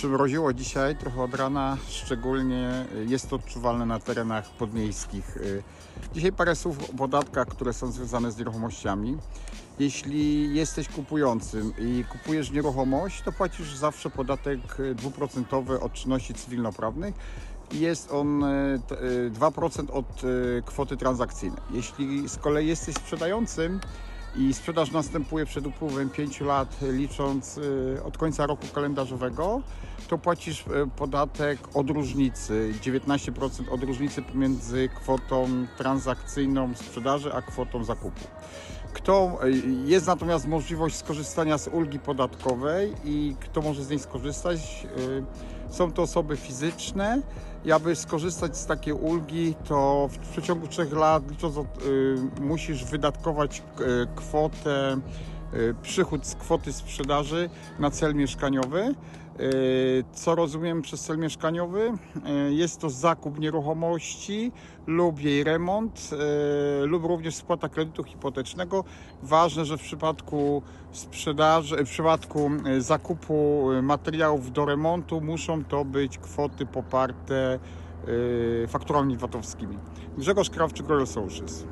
Przymroziło dzisiaj trochę od rana, szczególnie jest to odczuwalne na terenach podmiejskich. Dzisiaj parę słów o podatkach, które są związane z nieruchomościami. Jeśli jesteś kupującym i kupujesz nieruchomość, to płacisz zawsze podatek dwuprocentowy od czynności cywilnoprawnych jest on e, t- e, 2% od e, kwoty transakcyjnej. Jeśli z kolei jesteś sprzedającym, i sprzedaż następuje przed upływem 5 lat, licząc y, od końca roku kalendarzowego, to płacisz y, podatek od różnicy, 19% od różnicy pomiędzy kwotą transakcyjną sprzedaży a kwotą zakupu. Kto, y, jest natomiast możliwość skorzystania z ulgi podatkowej i kto może z niej skorzystać? y, Są to osoby fizyczne. I aby skorzystać z takiej ulgi, to w przeciągu 3 lat licząc od, musisz wydatkować kwotę, przychód z kwoty sprzedaży na cel mieszkaniowy. Y, Co rozumiem przez cel mieszkaniowy? Y, Jest to zakup nieruchomości lub jej remont, y, lub również spłata kredytu hipotecznego. Ważne, że w przypadku sprzedaży, w przypadku zakupu materiałów do remontu muszą to być kwoty poparte fakturami VAT-owskimi. Grzegorz Krawczyk, Royal Socials.